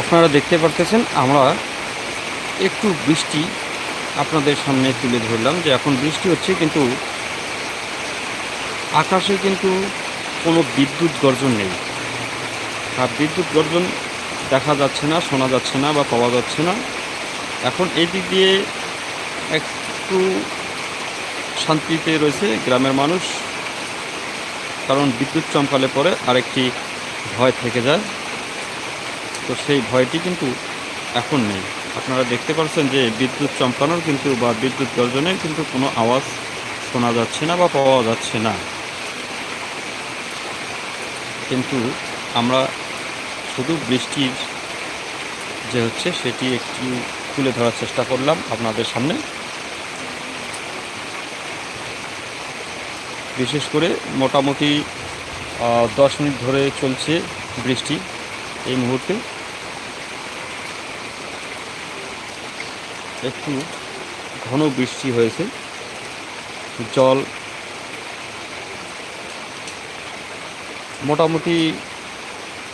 আপনারা দেখতে পারতেছেন, আমরা একটু বৃষ্টি আপনাদের সামনে তুলে ধরলাম যে এখন বৃষ্টি হচ্ছে, কিন্তু আকাশে কিন্তু কোনো বিদ্যুৎ গর্জন নেই। আর বিদ্যুৎ গর্জন দেখা যাচ্ছে না, শোনা যাচ্ছে না বা পাওয়া যাচ্ছে না। এখন এই দিক দিয়ে একটু শান্তিতে রয়েছে গ্রামের মানুষ, কারণ বিদ্যুৎ চমকালে পরে আরেকটি ভয় থেকে যায়। তো সেই ভয়টি কিন্তু এখন নেই। আপনারা দেখতে পাচ্ছেন যে বিদ্যুৎ চমকানোর কিন্তু বা বিদ্যুৎ গর্জনের কিন্তু কোনো আওয়াজ শোনা যাচ্ছে না বা পাওয়া যাচ্ছে না। কিন্তু আমরা শুধু বৃষ্টির যে হচ্ছে সেটি একটু তুলে ধরার চেষ্টা করলাম আপনাদের সামনে। বিশেষ করে মোটামুটি দশ মিনিট ধরে চলছে বৃষ্টি এই মুহূর্তে। একটু ঘন বৃষ্টি হয়েছে। জল মোটামুটি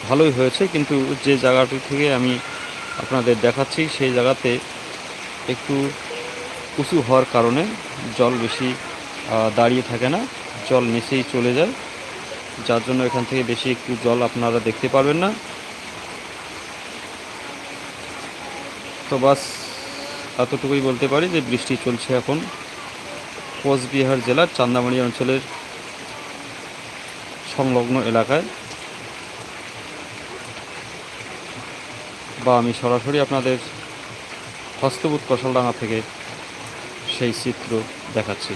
ভালোই হয়েছে, কিন্তু যে জায়গাটি থেকে আমি আপনাদের দেখাচ্ছি, সেই জায়গাতে একটু উঁচু হওয়ার কারণে জল বেশি দাঁড়িয়ে থাকে না। জল নিচেই চলে যায়। যার জন্য এখান থেকে বেশি একটু জল আপনারা দেখতে পারবেন না। তো বাস এতটুকুই বলতে পারি যে বৃষ্টি চলছে এখন কোচবিহার জেলার চান্দামারি অঞ্চলের সংলগ্ন এলাকায়। বা আমি সরাসরি আপনাদের হস্তবুত কষালডাঙ্গা থেকে সেই চিত্র দেখাচ্ছি।